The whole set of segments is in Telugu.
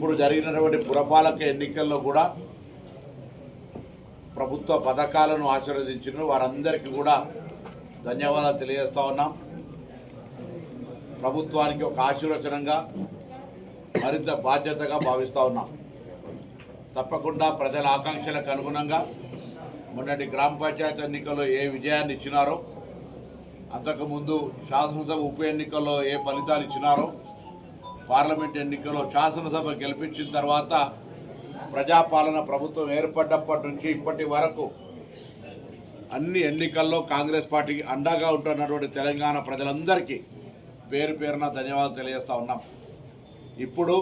ఇప్పుడు జరిగినటువంటి పురపాలక ఎన్నికల్లో కూడా ప్రభుత్వ పథకాలను ఆశీర్వదించిన వారందరికీ కూడా ధన్యవాదాలు తెలియజేస్తా ఉన్నాం. ప్రభుత్వానికి ఒక ఆశీర్వచనంగా మరింత బాధ్యతగా భావిస్తూ ఉన్నాం. తప్పకుండా ప్రజల ఆకాంక్షలకు అనుగుణంగా మొన్నటి గ్రామ పంచాయతీ ఎన్నికల్లో ఏ విజయాన్ని ఇచ్చినారో అంతకుముందు శాసనసభ ఉప ఎన్నికల్లో ఏ ఫలితాలు ఇచ్చినారో పార్లమెంట్ ఎన్నికల్లో శాసనసభ గెలిపించిన తర్వాత ప్రజాపాలన ప్రభుత్వం ఏర్పడ్డప్పటి నుంచి ఇప్పటి వరకు అన్ని ఎన్నికల్లో కాంగ్రెస్ పార్టీకి అండగా ఉంటున్నటువంటి తెలంగాణ ప్రజలందరికీ పేరు పేరున ధన్యవాదాలు తెలియజేస్తూ ఉన్నాం. ఇప్పుడు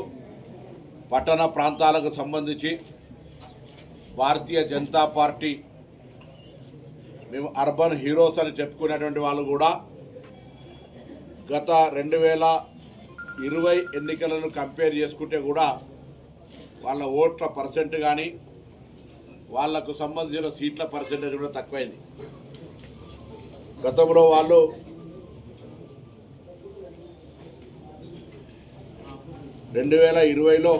పట్టణ ప్రాంతాలకు సంబంధించి భారతీయ జనతా పార్టీ మేము అర్బన్ హీరోస్ అని చెప్పుకునేటువంటి వాళ్ళు కూడా గత రెండు వేల ఇరవై ఎన్నికలను కంపేర్ చేసుకుంటే కూడా వాళ్ళ ఓట్ల పర్సెంట్ కానీ వాళ్ళకు సంబంధించిన సీట్ల పర్సెంటేజ్ కూడా తక్కువైంది. గతంలో వాళ్ళు రెండు వేల ఇరవైలో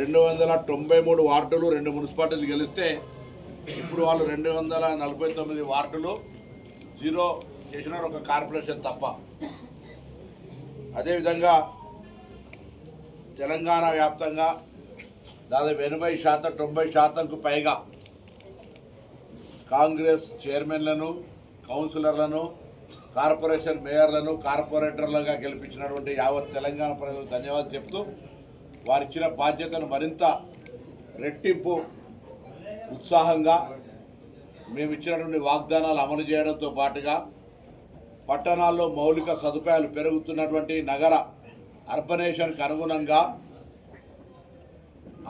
రెండు వందల తొంభై మూడు వార్డులు రెండు మున్సిపాలిటీలు గెలిస్తే ఇప్పుడు వాళ్ళు రెండు వందల నలభై తొమ్మిది వార్డులు జీరో చేసినారు ఒక కార్పొరేషన్ తప్ప. అదేవిధంగా తెలంగాణ వ్యాప్తంగా దాదాపు ఎనభై శాతం తొంభై శాతంకు పైగా కాంగ్రెస్ చైర్మన్లను కౌన్సిలర్లను కార్పొరేషన్ మేయర్లను కార్పొరేటర్లుగా గెలిపించినటువంటి యావత్ తెలంగాణ ప్రజలకు ధన్యవాదాలు చెప్తూ వారిచ్చిన బాధ్యతను మరింత రెట్టింపు ఉత్సాహంగా మేము ఇచ్చినటువంటి వాగ్దానాలు అమలు చేయడంతో పాటుగా పట్టణాల్లో మౌలిక సదుపాయాలు పెరుగుతున్నటువంటి నగర అర్బనేషన్కి అనుగుణంగా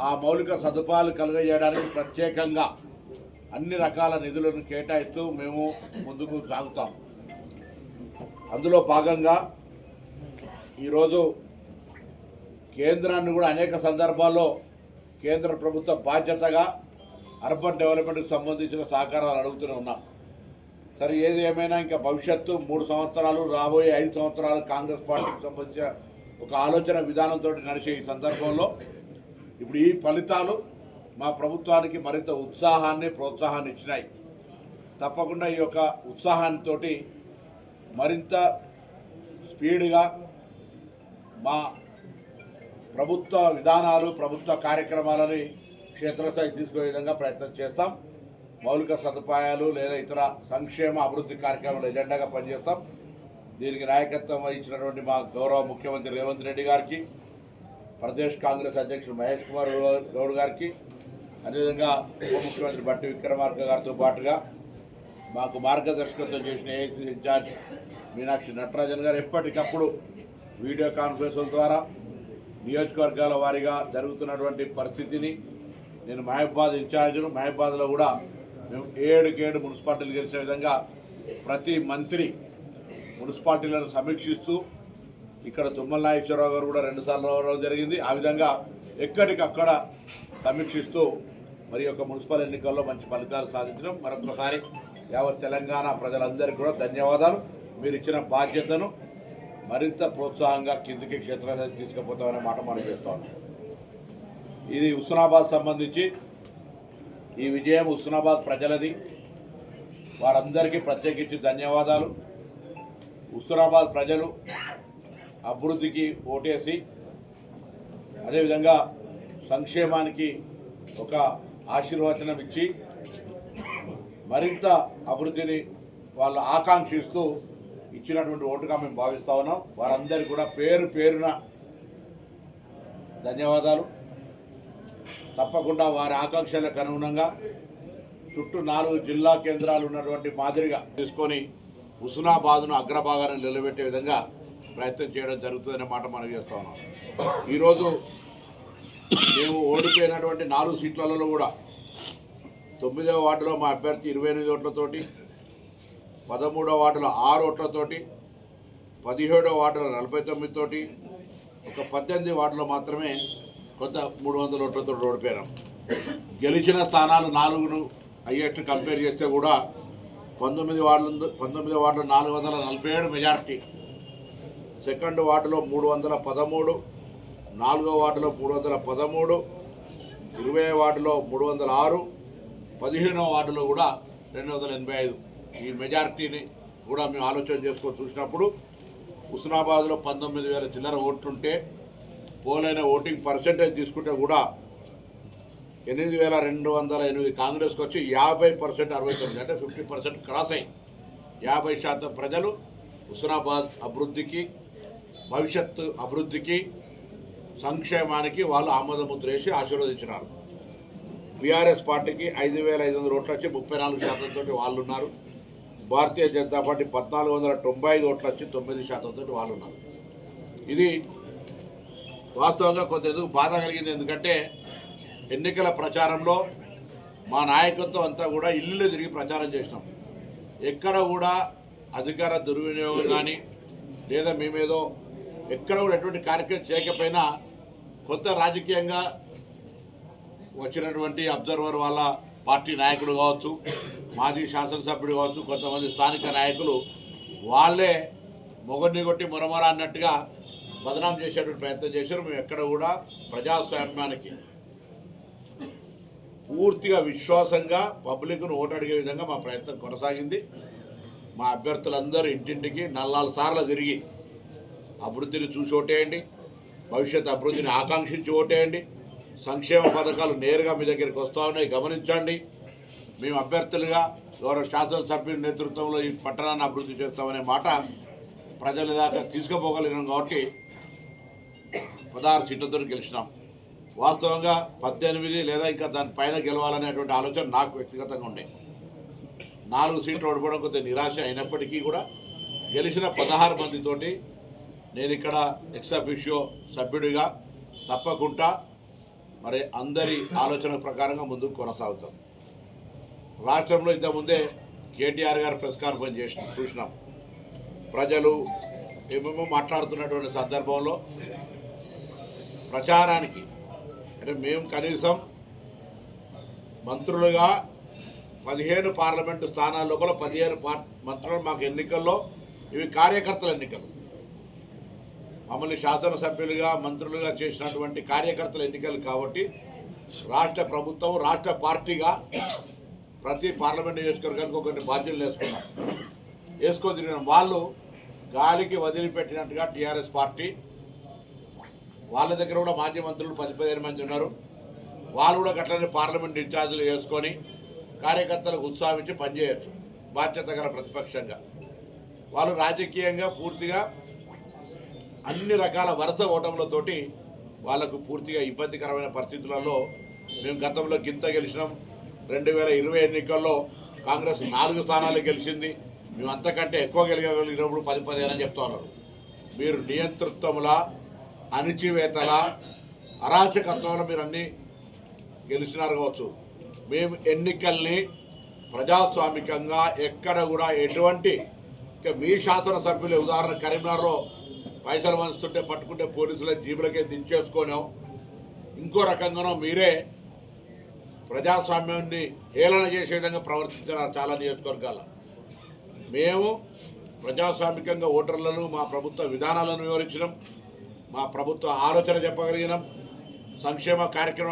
ఆ మౌలిక సదుపాయాలు కలుగజేయడానికి ప్రత్యేకంగా అన్ని రకాల నిధులను కేటాయిస్తూ మేము ముందుకు సాగుతాం. అందులో భాగంగా ఈరోజు కేంద్రాన్ని కూడా అనేక సందర్భాల్లో కేంద్ర ప్రభుత్వ బాధ్యతగా అర్బన్ డెవలప్మెంట్కి సంబంధించిన సహకారాలు అడుగుతూనే ఉన్నాం. సరే ఏది ఏమైనా ఇంకా భవిష్యత్తు మూడు సంవత్సరాలు రాబోయే ఐదు సంవత్సరాలు కాంగ్రెస్ పార్టీకి సంబంధించిన ఒక ఆలోచన విధానంతో నడిచే ఈ సందర్భంలో ఇప్పుడు ఈ ఫలితాలు మా ప్రభుత్వానికి మరింత ఉత్సాహాన్ని ప్రోత్సాహాన్ని ఇచ్చినాయి. తప్పకుండా ఈ యొక్క ఉత్సాహంతో మరింత స్పీడ్గా మా ప్రభుత్వ విధానాలు ప్రభుత్వ కార్యక్రమాలని క్షేత్రస్థాయికి తీసుకునే విధంగా ప్రయత్నం చేస్తాం. మౌలిక సదుపాయాలు లేదా ఇతర సంక్షేమ అభివృద్ధి కార్యక్రమాలు ఎజెండాగా పనిచేస్తాం. దీనికి నాయకత్వం వహించినటువంటి మా గౌరవ ముఖ్యమంత్రి రేవంత్ రెడ్డి గారికి ప్రదేశ్ కాంగ్రెస్ అధ్యక్షుడు మహేష్ కుమార్ గౌడ్ గారికి అదేవిధంగా ఉప ముఖ్యమంత్రి బట్టి విక్రమార్క గారితో పాటుగా మాకు మార్గదర్శకత్వం చేసిన ఏఐసీ ఇన్ఛార్జ్ మీనాక్షి నటరాజన్ గారు ఎప్పటికప్పుడు వీడియో కాన్ఫరెన్సుల ద్వారా నియోజకవర్గాల వారీగా జరుగుతున్నటువంటి పరిస్థితిని నేను మహబాద్ ఇన్ఛార్జ్ను మహబాద్లో కూడా ఏడుకేడు మున్సిపాలిటీలు గెలిచే విధంగా ప్రతి మంత్రి మున్సిపాలిటీలను సమీక్షిస్తూ ఇక్కడ తుమ్మల నాగేశ్వరరావు గారు కూడా రెండుసార్లు రావడం జరిగింది. ఆ విధంగా ఎక్కడికక్కడ సమీక్షిస్తూ మరి యొక్క మున్సిపల్ ఎన్నికల్లో మంచి ఫలితాలు సాధించడం. మరొకసారి యావత్ తెలంగాణ ప్రజలందరికీ కూడా ధన్యవాదాలు. మీరు ఇచ్చిన బాధ్యతను మరింత ప్రోత్సాహంగా కిందికి క్షేత్రాన్ని తీసుకుపోతామనే మాట మనం చేస్తాను ఇది హుస్నాబాద్ సంబంధించి ఈ విజయం హుస్నాబాద్ ప్రజలది. వారందరికీ ప్రత్యేకించి ధన్యవాదాలు. హుస్నాబాద్ ప్రజలు అభివృద్ధికి ఓటేసి అదేవిధంగా సంక్షేమానికి ఒక ఆశీర్వచనం ఇచ్చి మరింత అభివృద్ధిని వాళ్ళు ఆకాంక్షిస్తూ ఇచ్చినటువంటి ఓటుగా మేము భావిస్తా ఉన్నాం. వారందరికీ కూడా పేరు పేరున ధన్యవాదాలు. తప్పకుండా వారి ఆకాంక్షలకు అనుగుణంగా చుట్టూ నాలుగు జిల్లా కేంద్రాలు ఉన్నటువంటి మాదిరిగా తీసుకొని హుస్నాబాద్ను అగ్రభాగాన్ని నిలబెట్టే విధంగా ప్రయత్నం చేయడం జరుగుతుందనే మాట మనం చేస్తా ఉన్నాం. ఈరోజు మేము ఓడిపోయినటువంటి నాలుగు సీట్లలో కూడా తొమ్మిదవ వార్డులో మా అభ్యర్థి ఇరవై ఎనిమిది ఓట్లతోటి పదమూడవ వార్డులో ఆరు ఓట్లతోటి పదిహేడవ వార్డులో నలభై తొమ్మిదితోటి ఒక పద్దెనిమిది వార్డులో మాత్రమే కొంత మూడు వందల ఓట్లతో ఓడిపోయినాం గెలిచిన స్థానాలు నాలుగును అయ్యేట్టు కంపేర్ చేస్తే కూడా పంతొమ్మిది వార్డులు పంతొమ్మిది వార్డులో నాలుగు వందల నలభై ఏడు మెజార్టీ. సెకండ్ వార్డులో మూడు వందల పదమూడు నాలుగో వార్డులో మూడు వందల పదమూడు ఇరవై వార్డులో మూడు వందల ఆరు పదిహేనో వార్డులో కూడా రెండు వందల ఎనభై ఐదు. ఈ మెజారిటీని కూడా మేము ఆలోచన చేసుకొని చూసినప్పుడు హుస్నాబాద్లో పంతొమ్మిది వేల చిల్లర ఓట్లుంటే పోలైన ఓటింగ్ పర్సెంటేజ్ తీసుకుంటే కూడా ఎనిమిది వేల రెండు వందల ఎనిమిది కాంగ్రెస్కి వచ్చి యాభై పర్సెంట్ అరవై తొమ్మిది అంటే ఫిఫ్టీ పర్సెంట్ క్రాస్ అయ్యి యాభై శాతం ప్రజలు హుస్నాబాద్ అభివృద్ధికి భవిష్యత్తు అభివృద్ధికి సంక్షేమానికి వాళ్ళు ఆమోదముద్ర వేసి ఆశీర్వదించినారు. బీఆర్ఎస్ పార్టీకి ఐదు వేల ఐదు వందల ఓట్లు వచ్చి ముప్పై నాలుగు శాతంతో వాళ్ళు ఉన్నారు భారతీయ జనతా పార్టీ పద్నాలుగు వందల తొంభై ఐదు ఓట్లు వచ్చి తొమ్మిది శాతంతో వాళ్ళు ఉన్నారు ఇది వాస్తవంగా కొంత ఎందుకు బాధ కలిగింది? ఎందుకంటే ఎన్నికల ప్రచారంలో మా నాయకత్వం అంతా కూడా ఇల్లు తిరిగి ప్రచారం చేసినాం. ఎక్కడ కూడా అధికార దుర్వినియోగం కానీ లేదా మేమేదో ఎక్కడ కూడా ఎటువంటి కార్యక్రమం చేయకపోయినా కొత్త రాజకీయంగా వచ్చినటువంటి అబ్జర్వర్ వాళ్ళ పార్టీ నాయకుడు కావచ్చు మాజీ శాసనసభ్యుడు కావచ్చు కొంతమంది స్థానిక నాయకులు వాళ్ళే మొగన్ని కొట్టి మొరమొర అన్నట్టుగా బదనాం చేసేటువంటి ప్రయత్నం చేశారు. మేము ఎక్కడ కూడా ప్రజాస్వామ్యానికి పూర్తిగా విశ్వాసంగా పబ్లిక్ను ఓటడిగే విధంగా మా ప్రయత్నం కొనసాగింది. మా అభ్యర్థులందరూ ఇంటింటికి నల్లాలు సార్లు తిరిగి అభివృద్ధిని చూసి ఓటేయండి. భవిష్యత్ అభివృద్ధిని ఆకాంక్షించి ఓటేయండి. సంక్షేమ పథకాలు నేరుగా మీ దగ్గరికి వస్తూ ఉన్నాయి. గమనించండి. మేము అభ్యర్థులుగా గౌరవ శాసనసభ్యుల నేతృత్వంలో ఈ పట్టణాన్ని అభివృద్ధి చేస్తామనే మాట ప్రజల దాకా తీసుకుపోగలిగినాం కాబట్టి పదహారు సీట్లతో గెలిచినాం. వాస్తవంగా పద్దెనిమిది లేదా ఇంకా దాని పైన గెలవాలనేటువంటి ఆలోచన నాకు వ్యక్తిగతంగా ఉండే. నాలుగు సీట్లు ఓడిపోవడం కొంత నిరాశ అయినప్పటికీ కూడా గెలిచిన పదహారు మందితోటి నేను ఇక్కడ ఎక్సఫిషియో సభ్యుడిగా తప్పకుండా మరి అందరి ఆలోచన ప్రకారంగా ముందుకు కొనసాగుతాం. రాష్ట్రంలో ఇంతకుముందే కేటీఆర్ గారు ప్రెస్ కాన్ఫరెన్స్ చేసిన చూసినాం. ప్రజలు ఏమేమో మాట్లాడుతున్నటువంటి సందర్భంలో ప్రచారానికి. అంటే మేము కనీసం మంత్రులుగా పదిహేను పార్లమెంటు స్థానాల లోపల పదిహేను పార్ మంత్రులు మాకు ఎన్నికల్లో ఇవి కార్యకర్తల ఎన్నికలు. మమ్మల్ని శాసనసభ్యులుగా మంత్రులుగా చేసినటువంటి కార్యకర్తల ఎన్నికలు కాబట్టి రాష్ట్ర ప్రభుత్వం రాష్ట్ర పార్టీగా ప్రతి పార్లమెంట్ నియోజకవర్గానికి ఒకరిని బాధ్యతలు వేసుకున్నాం. వేసుకొని వాళ్ళు గాలికి వదిలిపెట్టినట్టుగా టీఆర్ఎస్ పార్టీ వాళ్ళ దగ్గర కూడా మాజీ మంత్రులు పది పదిహేను మంది ఉన్నారు. వాళ్ళు కూడా గట్లనే పార్లమెంట్ ఇన్ఛార్జీలు వేసుకొని కార్యకర్తలకు ఉత్సాహించి పనిచేయచ్చు బాధ్యత గల ప్రతిపక్షంగా. వాళ్ళు రాజకీయంగా పూర్తిగా అన్ని రకాల వరుస ఓటములతోటి వాళ్ళకు పూర్తిగా ఇబ్బందికరమైన పరిస్థితులలో మేము గతంలో గింత గెలిచినాం. రెండు వేల ఇరవై ఎన్నికల్లో కాంగ్రెస్ నాలుగు స్థానాలు గెలిచింది. మేము అంతకంటే ఎక్కువ గెలగలిగినప్పుడు పది పదిహేను అని చెప్తా ఉన్నారు. మీరు నియంతృత్వములా అణిచివేతల అరాచకత్వంలో మీరు అన్నీ గెలిచినారు కావచ్చు. మేము ఎన్నికల్ని ప్రజాస్వామికంగా ఎక్కడ కూడా ఎటువంటి ఇక మీ శాసనసభ్యులు ఉదాహరణ కరీంనగర్లో పైసలు వంచుతుంటే పట్టుకుంటే పోలీసుల జీబులకే దించేసుకొనాం ఇంకో రకంగానో మీరే ప్రజాస్వామ్యాన్ని హేళన చేసే విధంగా ప్రవర్తించినారు చాలా నియోజకవర్గాల మేము ప్రజాస్వామికంగా ఓటర్లను మా ప్రభుత్వ విధానాలను వివరించడం మా ప్రభుత్వ ఆలోచన చెప్పగలిగినాం. సంక్షేమ కార్యక్రమం